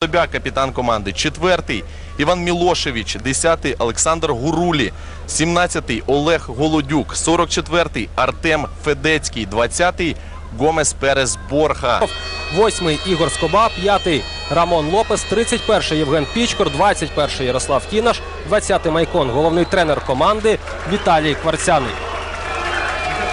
Тобя, капітан команди. Четвертий Іван Мілошевич. Десятий Олександр Гурулі. Сімнадцятий Олег Голодюк. Сорок четвертий Артем Федецький. Двадцятий Гомес Перес Борха. Восьмий Ігор Скоба, п'ятий Рамон Лопес, 31 Євген Пічкор, 21 Ярослав Кінаш, 20 Майкон, головний тренер команди Віталій Кварцяний.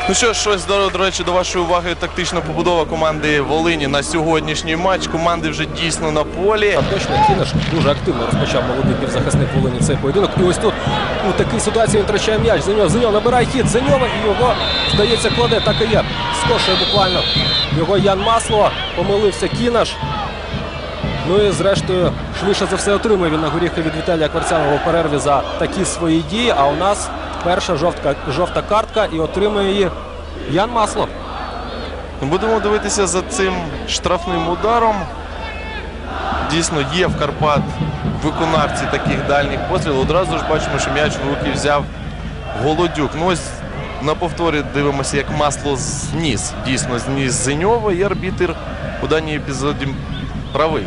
Ну що ж, щось до, до речі, до вашої уваги тактична побудова команди Волині на сьогоднішній матч. Команди вже дійсно на полі. Точно Кінаш дуже активно розпочав молодий півзахисник Волині цей поєдинок. І ось тут у такій ситуації він втрачає м'яч. Зеньов, Зеньов набирає хід Зеньова і його, здається, кладе. Так і є. Скошує буквально його Ян Масло. Помилився Кінаш. Ну і зрештою, швидше за все отримує він на горіхи від Віталія Кварцяного в перерві за такі свої дії. А у нас перша жовтка, жовта картка і отримує її Ян Масло. Будемо дивитися за цим штрафним ударом. Дійсно, є в Карпат виконавці таких дальніх пострілів. Одразу ж бачимо, що м'яч в руки взяв Голодюк. Ну ось на повторі дивимося, як масло зніс. Дійсно, зніс Зеньова. І арбітр у даній епізоді правий.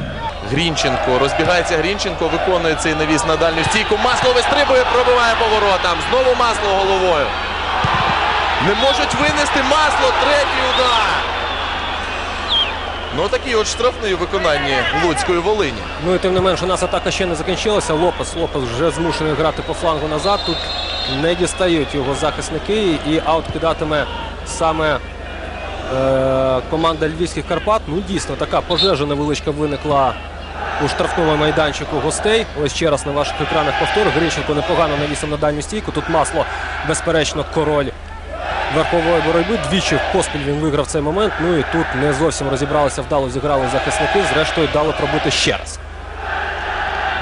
Грінченко. Розбігається Грінченко, виконує цей навіс на дальню стійку. Масло вистрибує, пробиває поворотом. Знову масло головою. Не можуть винести масло. Третій удар. Ну такий от штрафний у виконанні Луцької Волині. Ну і тим не менш, у нас атака ще не закінчилася. Лопес Лопес вже змушений грати по флангу назад. Тут не дістають його захисники і аут кидатиме саме е, команда Львівських Карпат. Ну дійсно така пожежа невеличка виникла у штрафному майданчику гостей. Ось ще раз на ваших екранах повтор. Гринченко непогано навісив на дальню стійку. Тут масло, безперечно, король верхової боротьби. Двічі поспіль він виграв цей момент. Ну і тут не зовсім розібралися, вдало зіграли захисники. Зрештою дали пробити ще раз.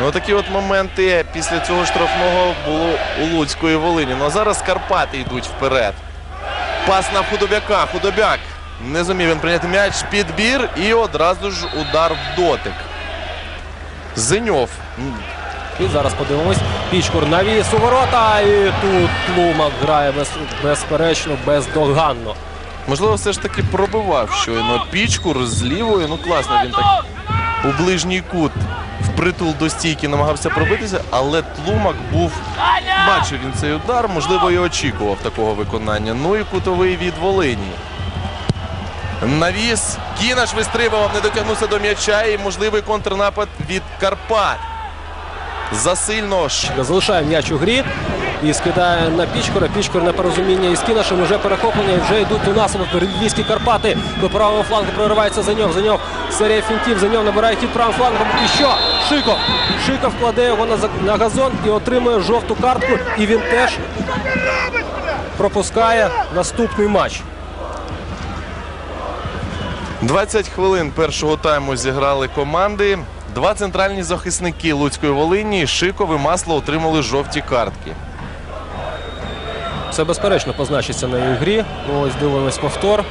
Ну такі от моменти після цього штрафного було у Луцької Волині. Ну а зараз Карпати йдуть вперед. Пас на худобяка. Худобяк. Не зумів він прийняти м'яч. Підбір і одразу ж удар в дотик. Зеньов. І зараз подивимось. Пічкур навіс у ворота. І тут Тлумак грає без, безперечно, бездоганно. Можливо, все ж таки пробивав щойно Пічкур з лівої. Ну класно, він так у ближній кут впритул до стійки намагався пробитися, але Тлумак був. Бачив він цей удар, можливо, і очікував такого виконання. Ну і кутовий від Волині. Навіс. Кінаш вистрибував, не дотягнувся до м'яча і можливий контрнапад від Карпат. Засильно ж. Залишає м'яч у грі і скидає на Пічкора. Пічкор на порозуміння із Кінашем уже перехоплення вже йдуть у нас львівські Карпати. До правого флангу проривається Заньов. Заньов серія фінтів. Заньов набирає хід правим флангом. І що? Шиков. Шиков кладе його на, на газон і отримує жовту картку. І він теж пропускає наступний матч. 20 хвилин першого тайму зіграли команди. Два центральні захисники Луцької Волині Шиков і Масло отримали жовті картки. Це безперечно позначиться на її грі. Ось дивимось повтор.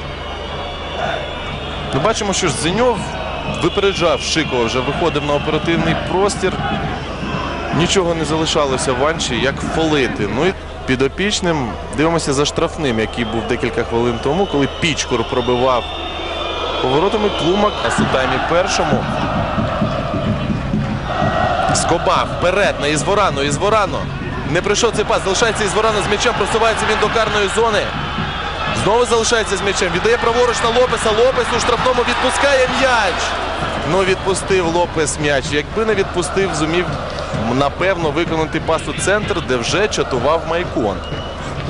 Ми бачимо, що ж Зеньов випереджав Шикова, вже виходив на оперативний простір. Нічого не залишалося в Анчі, як фолити. Ну і підопічним дивимося за штрафним, який був декілька хвилин тому, коли Пічкур пробивав поворотами Тлумак у таймі першому. Скоба вперед на Ізворано. Ізворано. Не прийшов цей пас. Залишається Ізворано з м'ячем. Просувається він до карної зони. Знову залишається з м'ячем. Віддає праворуч на Лопеса. Лопес у штрафному відпускає м'яч. Ну, відпустив Лопес м'яч. Якби не відпустив, зумів напевно виконати пас у центр, де вже чатував Майкон.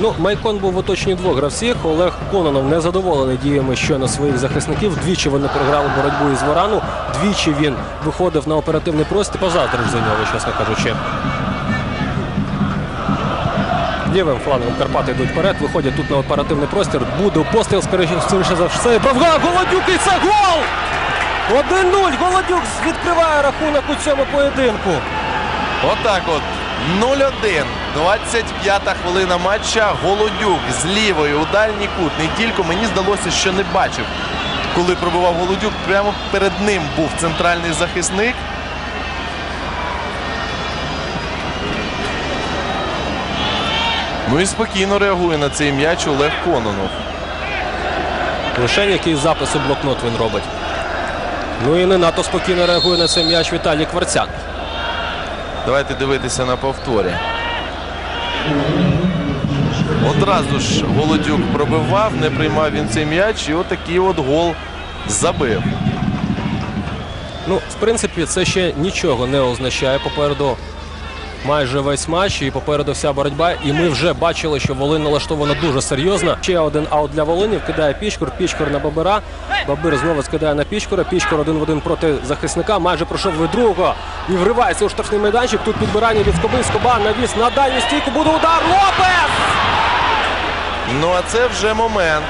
Ну, Майкон був в оточенні двох гравців. Олег Кононов не задоволений діями щойно своїх захисників. Двічі вони програли боротьбу із Ворану. Двічі він виходив на оперативний простір. Позавтраш за нього, чесно кажучи. Лівим флангом Карпати йдуть вперед, виходять тут на оперативний простір. Буде постріл, скоріше за все. Бравга! Голодюк і це гол! 1-0. Голодюк відкриває рахунок у цьому поєдинку. Отак от. 0-1. 25-та хвилина матча. Голодюк з лівої у дальній кут. Не тільки мені здалося, що не бачив. Коли пробивав Голодюк, прямо перед ним був центральний захисник. Ну і спокійно реагує на цей м'яч Олег Кононов. Лише який запис у блокнот він робить. Ну і не надто спокійно реагує на цей м'яч Віталій Кварцян. Давайте дивитися на повторі. Одразу ж Голодюк пробивав, не приймав він цей м'яч, і отакий от гол забив. Ну, в принципі, це ще нічого не означає. Попереду майже весь матч і попереду вся боротьба. І ми вже бачили, що Волинь налаштована дуже серйозно. Ще один аут для Волині. Вкидає Пічкур, Пічкур на Бабира. Бабир знову скидає на Пічкура. Пічкур один в один проти захисника. Майже пройшов від другого і вривається у штрафний майданчик. Тут підбирання від Скоби. Скоба навіс на дальню стійку. Буде удар. Лопес! Ну а це вже момент.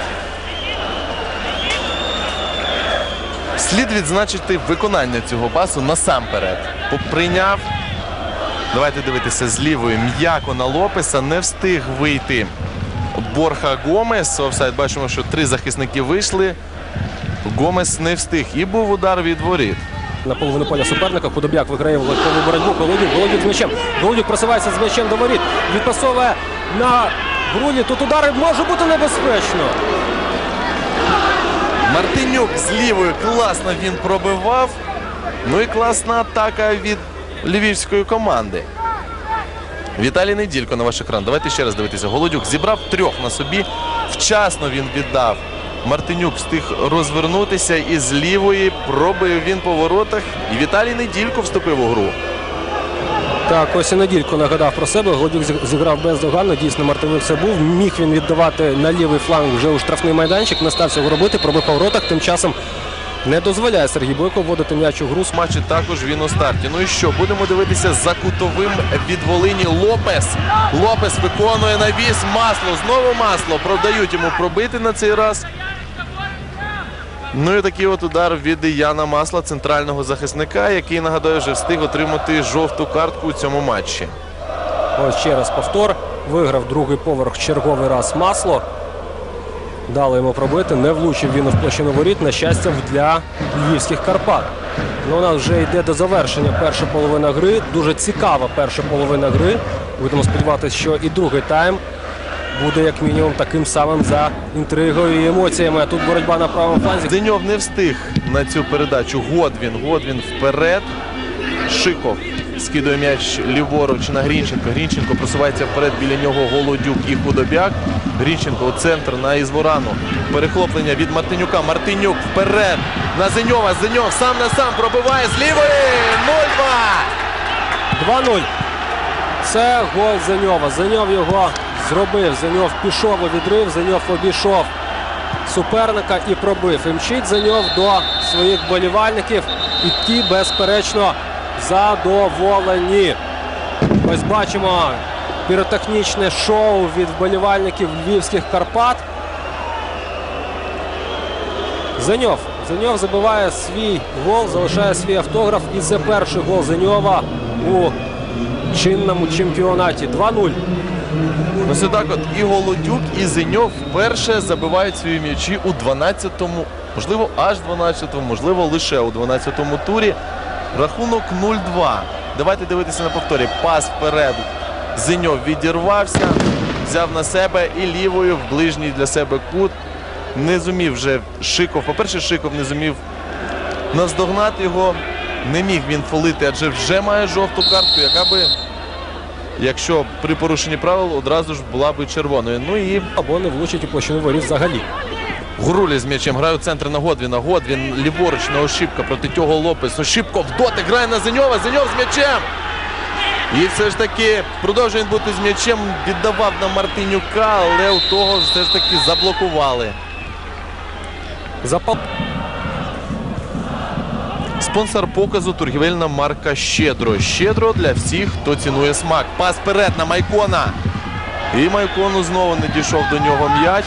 Слід відзначити виконання цього пасу насамперед. Прийняв. Давайте дивитися з лівої. М'яко на Лопеса не встиг вийти Борха Гомес. Офсайд бачимо, що три захисники вийшли. Гомес не встиг. І був удар від воріт. На половину поля суперника Худобяк виграє легкову боротьбу. Голодюк, Голодюк з м'ячем. Голодюк просувається з м'ячем до воріт. Відпасовує на Брулі. Тут удари може бути небезпечно. Мартинюк з лівої класно він пробивав. Ну і класна атака від львівської команди. Віталій Неділько на ваш екран. Давайте ще раз дивитися. Голодюк зібрав трьох на собі. Вчасно він віддав. Мартинюк встиг розвернутися і з лівої пробив він по воротах. І Віталій Неділько вступив у гру. Так, ось і неділько нагадав про себе. Голодюк зіграв бездоганно. Дійсно, Мартинюк це був. Міг він віддавати на лівий фланг вже у штрафний майданчик. Не став цього робити. Пробив по воротах. Тим часом не дозволяє Сергій Бойко вводити м'яч у гру. Матчі також він у старті. Ну і що? Будемо дивитися за кутовим від Волині Лопес. Лопес виконує навіс. Масло. Знову масло. Продають йому пробити на цей раз. Ну і такий от удар від Яна Масла, центрального захисника, який, нагадаю, вже встиг отримати жовту картку у цьому матчі. Ось ще раз повтор. Виграв другий поверх черговий раз масло. Дали йому пробити. Не влучив він у площину воріт. На щастя, для львівських Карпат. Ну, у нас вже йде до завершення перша половина гри. Дуже цікава перша половина гри. Будемо сподіватися, що і другий тайм буде як мінімум таким самим за інтригою і емоціями. А тут боротьба на правому фланзі. Зеньов не встиг на цю передачу. Годвін. Годвін вперед. Шиков скидує м'яч ліворуч на Грінченко. Грінченко просувається вперед біля нього Голодюк і Худобяк. Грінченко у центр на Ізворану. Перехоплення від Мартинюка. Мартинюк вперед на Зеньова. Зеньов сам на сам пробиває з лівої. 0-2. 2-0. Це гол Зеньова. Зеньов його зробив. Зеньов пішов у відрив. Зеньов обійшов суперника і пробив. І мчить Зеньов до своїх болівальників. І ті, безперечно, задоволені. Ось бачимо піротехнічне шоу від вболівальників львівських Карпат. Зеньов. Зеньов забиває свій гол, залишає свій автограф. І це перший гол Зеньова у чинному чемпіонаті. 2-0. Ось отак от і Голодюк, і Зеньов вперше забивають свої м'ячі у 12-му, можливо, аж 12-му, можливо, лише у 12-му турі. Рахунок 0-2. Давайте дивитися на повторі. Пас вперед. Зеньов відірвався, взяв на себе і лівою в ближній для себе кут. Не зумів вже Шиков. По-перше, Шиков не зумів наздогнати його. Не міг він фолити, адже вже має жовту картку, яка би, якщо при порушенні правил, одразу ж була би червоною. Ну і Або не влучить у площину воріт взагалі. Гурулі з м'ячем грає у центр на Годвіна. Годвін ліворуч на Ошибка проти цього Лопес. Ошибко в дотик грає на Зеньова. Зеньов з м'ячем. І все ж таки продовжує він бути з м'ячем. Віддавав на Мартинюка, але у того все ж таки заблокували. Запал... Спонсор показу торгівельна марка Щедро. Щедро для всіх, хто цінує смак. Пас вперед на Майкона. І Майкону знову не дійшов до нього м'яч.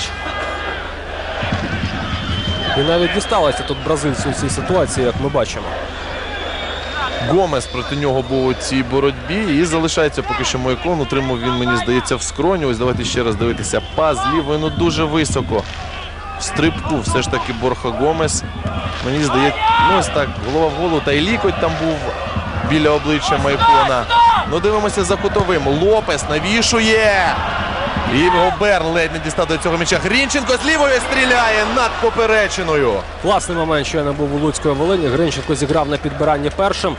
І навіть дісталося тут бразильцю у цій ситуації, як ми бачимо. Гомес проти нього був у цій боротьбі і залишається поки що Майкон. Утримав він, мені здається, в скроні. Ось давайте ще раз дивитися. Пас з ну дуже високо. В стрибку все ж таки Борха Гомес. Мені здається, ну ось так, голова в голову. Та й лікоть там був біля обличчя Майкона. Ну дивимося за кутовим. Лопес навішує. І Гобер ледь не дістав до цього м'яча. Грінченко з лівої стріляє над поперечиною. Класний момент, що я не був у Луцької Волині. Гринченко зіграв на підбиранні першим.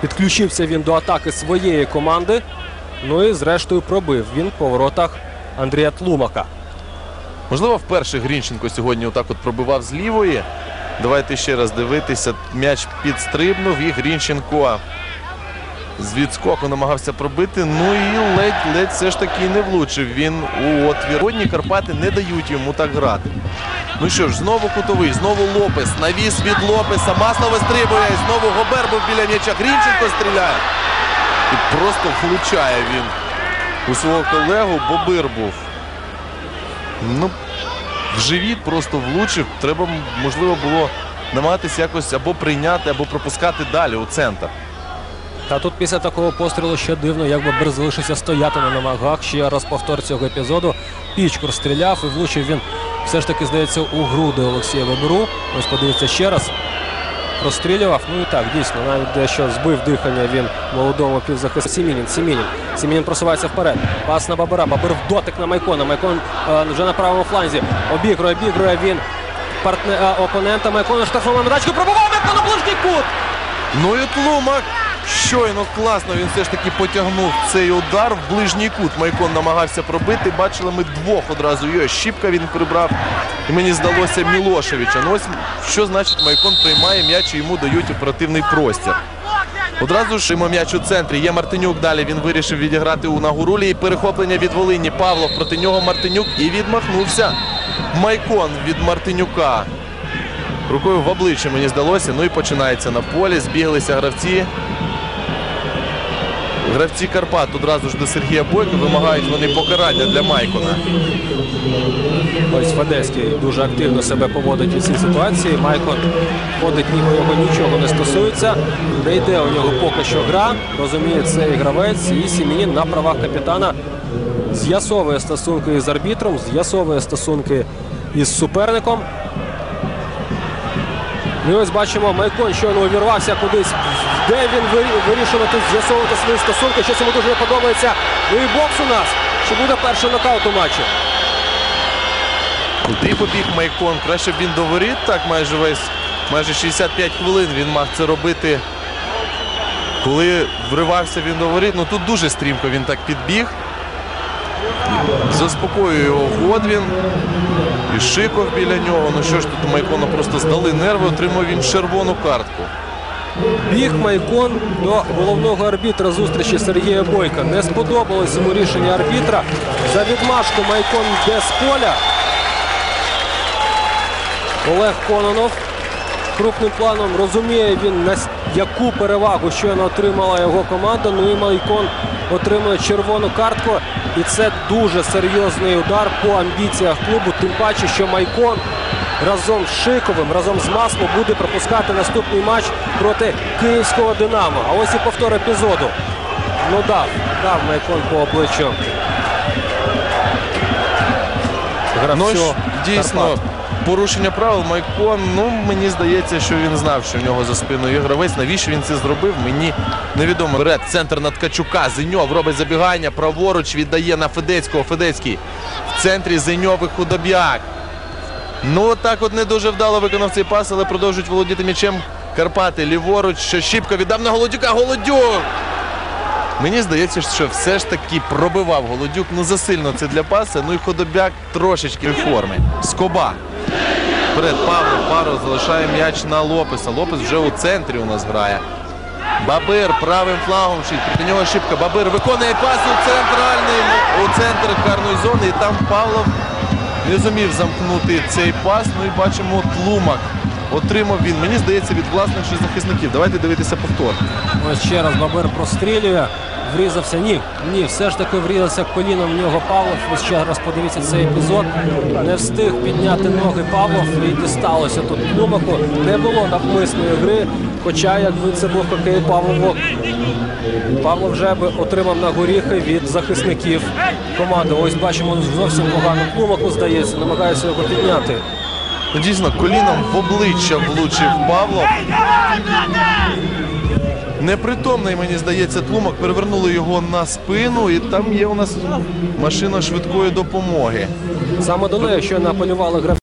Підключився він до атаки своєї команди. Ну і зрештою пробив він по воротах Андрія Тлумака. Можливо, вперше Грінченко сьогодні отак от пробивав з лівої. Давайте ще раз дивитися. М'яч підстрибнув і Грінченко з відскоку намагався пробити. Ну і ледь-ледь все ж таки не влучив він у отвір. Сьогодні Карпати не дають йому так грати. Ну що ж, знову кутовий, знову Лопес. Навіс від Лопеса. Масло вистрибує. Знову Гобер був біля м'яча. Грінченко стріляє. І просто влучає він у свого колегу. Бобир був. Ну, в живіт просто влучив. Треба, можливо, було намагатися якось або прийняти, або пропускати далі у центр. Та тут після такого пострілу ще дивно, як Бобер залишився стояти на ногах. Ще раз повтор цього епізоду. Пічкур стріляв і влучив він все ж таки, здається, у груди Олексія Боберу. Ось подивіться ще раз. Прострілював. Ну і так, дійсно, навіть дещо збив дихання він молодому півзахиснику. Сімінін, Сімінін. Сімінін просувається вперед. Пас на Бабера. Бабер в дотик на Майкона. Майкон е, вже на правому фланзі. Обігрує, обігрує він партне, е, опонента. Майкон на штрафному майданчику. Пробував Майкон на ближній кут. Ну і Тлумак щойно класно. Він все ж таки потягнув цей удар в ближній кут. Майкон намагався пробити. Бачили ми двох одразу. Його щіпка він прибрав. І мені здалося Мілошевича. Ну ось що значить Майкон приймає м'яч і йому дають оперативний простір. Одразу ж йому м'яч у центрі. Є Мартинюк. Далі він вирішив відіграти у Нагурулі. І перехоплення від Волині. Павлов проти нього Мартинюк і відмахнувся. Майкон від Мартинюка. Рукою в обличчя мені здалося. Ну і починається на полі. Збіглися гравці. Гравці Карпат одразу ж до Сергія Бойка вимагають вони покарання для Майкона. Ось Федеський дуже активно себе поводить у цій ситуації. Майкон ходить, ніби його нічого не стосується. Не йде у нього поки що гра. Розуміє цей гравець. І Сімінін на правах капітана з'ясовує стосунки із арбітром, з'ясовує стосунки із суперником. Ми ось бачимо, Майкон щойно увірвався кудись, де він вирішувати, з'ясовувати свої стосунки. Щось йому дуже не подобається. Ну і бокс у нас. Чи буде перший нокаут у матчі? Куди побіг Майкон? Краще б він до воріт, так майже весь, майже 65 хвилин він мав це робити. Коли вривався він до ну тут дуже стрімко він так підбіг. Заспокоює його Годвін. І Шиков біля нього. Ну що ж тут Майкона просто здали нерви, отримав він червону картку. Біг Майкон до головного арбітра зустрічі Сергія Бойка. Не сподобалось йому рішення арбітра. За відмашку Майкон йде з поля. Олег Кононов крупним планом розуміє він, яку перевагу щойно отримала його команда. Ну і Майкон отримує червону картку. І це дуже серйозний удар по амбіціях клубу. Тим паче, що Майкон разом з Шиковим, разом з Маслом буде пропускати наступний матч проти київського Динамо. А ось і повтор епізоду. Ну дав, дав Майкон по обличчю. Ну Гравцю ж, дійсно, Карпат. порушення правил Майкон. Ну мені здається, що він знав, що в нього за спиною є гравець. Навіщо він це зробив? Мені невідомо. Вперед, центр на Ткачука. Зеньов робить забігання. Праворуч віддає на Федецького. Федецький в центрі Зеньов і Худоб'як. Ну так от не дуже вдало виконав цей пас, але продовжують володіти м'ячем Карпати. Ліворуч, що Щіпка віддав на Голодюка. Голодюк! Мені здається, що все ж таки пробивав Голодюк. Ну засильно це для паса. Ну і Ходобяк трошечки в формі. Скоба. Вперед Павло Паро залишає м'яч на Лопеса. Лопес вже у центрі у нас грає. Бабир правим флагом. Проти нього шибка. Бабир виконує пас у центральний у центр карної зони. І там Павлов не зумів замкнути цей пас. Ну і бачимо тлумак. Отримав він, мені здається, від власних же захисників. Давайте дивитися повтор. Ось ще раз Бабер прострілює. Врізався. Ні, ні, все ж таки врізався коліном в нього Павлов. Ось ще раз подивіться цей епізод. Не встиг підняти ноги Павлов і дісталося тут Клумаку. Не було навмисної гри. Хоча, якби це був хокей Павлову, Павло вже би отримав на горіхи від захисників команди. Ось бачимо зовсім погано. Клумаку здається, намагається його підняти. Ну, Дійсно, коліном в обличчя влучив Павло. Непритомний, мені здається, тлумак. Перевернули його на спину, і там є у нас машина швидкої допомоги. Саме до неї, що наполювали гравці.